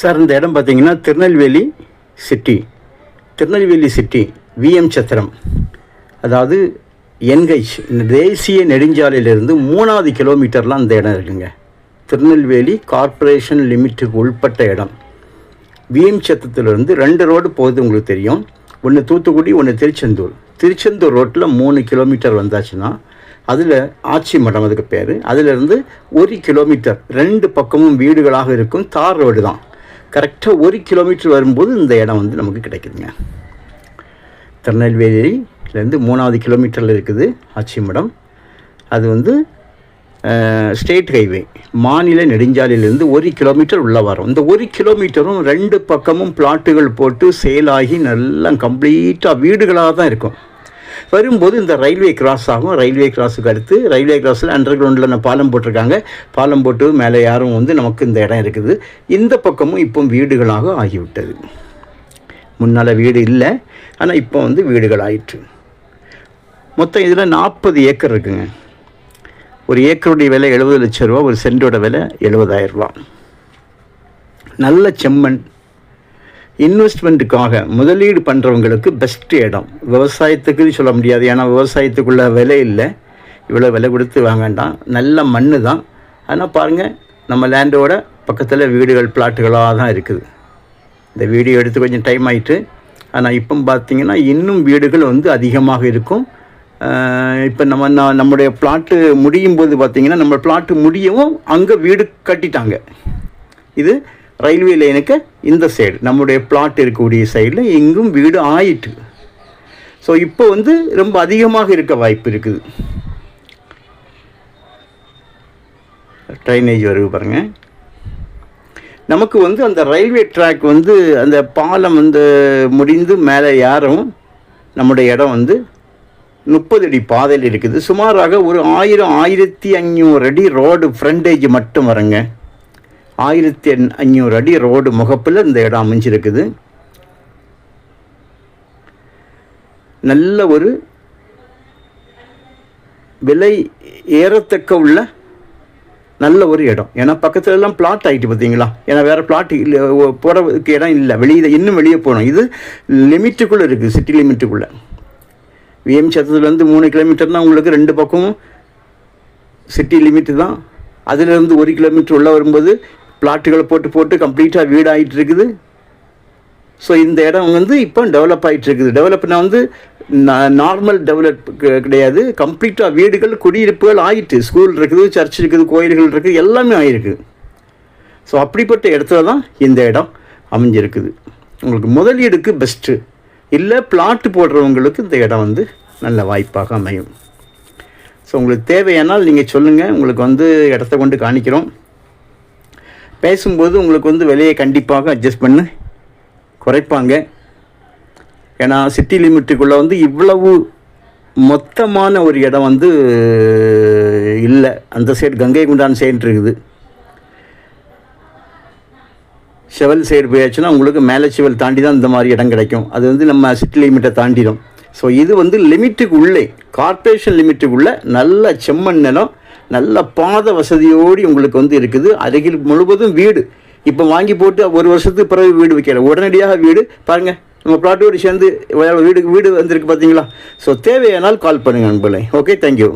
Sir இந்த இடம் பார்த்தீங்கன்னா Tirunelveli city. Tirunelveli city VM Chathiram. அதாவது என்ஹெச் தேசிய நெடுஞ்சாலையிலிருந்து மூணாவது கிலோமீட்டர்லாம் அந்த இடம் இருக்குங்க. திருநெல்வேலி கார்ப்பரேஷன் லிமிட்டுக்கு உள்பட்ட இடம். விஎம் சத்திரத்திலிருந்து ரெண்டு ரோடு போகுது உங்களுக்கு தெரியும். ஒன்று தூத்துக்குடி ஒன்று திருச்செந்தூர். திருச்செந்தூர் ரோட்டில் மூணு கிலோமீட்டர் வந்தாச்சுன்னா அதில் ஆச்சி மடம் அதுக்கு பேர். அதிலிருந்து ஒரு கிலோமீட்டர் ரெண்டு பக்கமும் வீடுகளாக இருக்கும். தார் ரோடு தான். கரெக்டாக ஒரு கிலோமீட்டர் வரும்போது இந்த இடம் வந்து நமக்கு கிடைக்குதுங்க. திருநெல்வேலியிலேருந்து மூணாவது கிலோமீட்டரில் இருக்குது ஆச்சிமடம் அது வந்து ஸ்டேட் ஹைவே மாநில நெடுஞ்சாலையிலேருந்து ஒரு கிலோமீட்டர் உள்ளே வரும். இந்த ஒரு கிலோமீட்டரும் ரெண்டு பக்கமும் பிளாட்டுகள் போட்டு சேலாகி நல்லா கம்ப்ளீட்டாக வீடுகளாக தான் இருக்கும். வரும்போது இந்த ரயில்வே கிராஸ் ஆகும். ரயில்வே கிராஸுக்கு அடுத்து ரயில்வே கிராஸில் அண்டர் கிரவுண்டில் பாலம் போட்டிருக்காங்க. பாலம் போட்டு மேலே யாரும் வந்து நமக்கு இந்த இடம் இருக்குது. இந்த பக்கமும் இப்போ வீடுகளாக ஆகிவிட்டது. முன்னால் வீடு இல்லை. ஆனால் இப்போ வந்து வீடுகள் ஆயிற்று. மொத்தம் இதில் நாற்பது ஏக்கர் இருக்குங்க. ஒரு ஏக்கருடைய விலை எழுபது லட்சம் ரூபா ஒரு சென்டோட விலை எழுபதாயிரம் ரூபா. நல்ல செம்மண் இன்வெஸ்ட்மெண்ட்டுக்காக முதலீடு பண்ணுறவங்களுக்கு பெஸ்ட் இடம். விவசாயத்துக்கு சொல்ல முடியாது. ஏன்னா விவசாயத்துக்குள்ள விலை இல்லை. இவ்வளோ விலை கொடுத்து வாங்கண்டாம் நல்ல மண் தான். ஆனால் பாருங்கள் நம்ம லேண்டோட பக்கத்தில் வீடுகள் பிளாட்டுகளாக தான் இருக்குது. இந்த வீடியோ எடுத்து கொஞ்சம் டைம் ஆயிட்டு ஆனால் இப்போ பார்த்திங்கன்னா இன்னும் வீடுகள் வந்து அதிகமாக இருக்கும். இப்போ நம்ம நான் நம்முடைய பிளாட்டு முடியும் போது பார்த்திங்கன்னா நம்ம பிளாட்டு முடியவும் அங்கே வீடு கட்டிட்டாங்க. இது ரயில்வே லைனுக்கு இந்த சைடு நம்முடைய பிளாட் இருக்கக்கூடிய சைடில் எங்கும் வீடு ஆயிட்டு. ஸோ இப்போ வந்து ரொம்ப அதிகமாக இருக்க வாய்ப்பு இருக்குது. ட்ரைனேஜ் வருது பாருங்கள் நமக்கு வந்து அந்த ரயில்வே ட்ராக் வந்து அந்த பாலம் வந்து முடிந்து மேலே ஏறவும் நம்முடைய இடம் வந்து முப்பது அடி பாதையில் இருக்குது. சுமாராக ஒரு ஆயிரம் ஆயிரத்தி ஐநூறு அடி ரோடு ஃப்ரண்டேஜ் மட்டும் வருங்க. ஆயிரத்தி எண்- ஐநூறு அடி ரோடு முகப்பில் இந்த இடம் அமைஞ்சிருக்குது. நல்ல ஒரு விலை ஏறத்தக்க உள்ள நல்ல ஒரு இடம். ஏன்னா பக்கத்துல எல்லாம் பிளாட் ஆகிட்டு பார்த்தீங்களா ஏன்னா வேறு பிளாட் இல்லை போகிறதுக்கு இடம் இல்லை. வெளியே இன்னும் வெளியே போகணும். இது லிமிட்டுக்குள்ளே இருக்குது சிட்டி லிமிட்டுக்குள்ளே விஎம் சத்தத்துலேருந்து மூணு கிலோமீட்டர்னால் உங்களுக்கு ரெண்டு பக்கமும் சிட்டி லிமிட்டு தான். அதிலிருந்து ஒரு கிலோமீட்டர் உள்ளே வரும்போது பிளாட்டுகளை போட்டு போட்டு கம்ப்ளீட்டாக வீடு ஆகிட்டு இருக்குது ஸோ இந்த இடம் வந்து இப்போ டெவலப் ஆகிட்டு இருக்குது டெவலப்னா வந்து நார்மல் டெவலப் கிடையாது. கம்ப்ளீட்டாக வீடுகள் குடியிருப்புகள் ஆயிட்டு ஸ்கூல் இருக்குது சர்ச் இருக்குது கோயில்கள் இருக்குது எல்லாமே ஆகிருக்கு ஸோ அப்படிப்பட்ட இடத்துல தான் இந்த இடம் அமைஞ்சிருக்குது. உங்களுக்கு முதலீடுக்கு பெஸ்ட்டு இல்லை பிளாட்டு போடுறவங்களுக்கு இந்த இடம் வந்து நல்ல வாய்ப்பாக அமையும். ஸோ உங்களுக்கு தேவையானால் நீங்கள் சொல்லுங்கள் உங்களுக்கு வந்து இடத்த கொண்டு காணிக்கிறோம். பேசும்போது உங்களுக்கு வந்து விலையை கண்டிப்பாக அட்ஜஸ்ட் பண்ணி. குறைப்பாங்க. ஏன்னா சிட்டி லிமிட்டுக்குள்ளே வந்து இவ்வளவு மொத்தமான ஒரு இடம் வந்து இல்லை. அந்த சைடு கங்கை குண்டான் சைடு இருக்குது. செவல் சைடு போயாச்சுன்னா உங்களுக்கு மேலே செவல் தாண்டி தான் இந்த மாதிரி இடம் கிடைக்கும். அது வந்து நம்ம சிட்டி லிமிட்டை தாண்டிடும் ஸோ இது வந்து லிமிட்டுக்கு உள்ளே கார்ப்பரேஷன் லிமிட்டுக்குள்ளே நல்ல செம்மண் நிலம் நல்ல பாத வசதியோடு உங்களுக்கு வந்து இருக்குது. அருகில் முழுவதும் வீடு. இப்போ வாங்கி போட்டு ஒரு வருஷத்துக்கு பிறகு வீடு வைக்கல. உடனடியாக வீடு பாருங்கள் நம்ம பிளாட்டோடு சேர்ந்து வீடு வீடு வந்திருக்கு பார்த்தீங்களா ஸோ தேவையானால் கால் பண்ணுங்கள் நண்பர்களே ஓகே தேங்க்யூ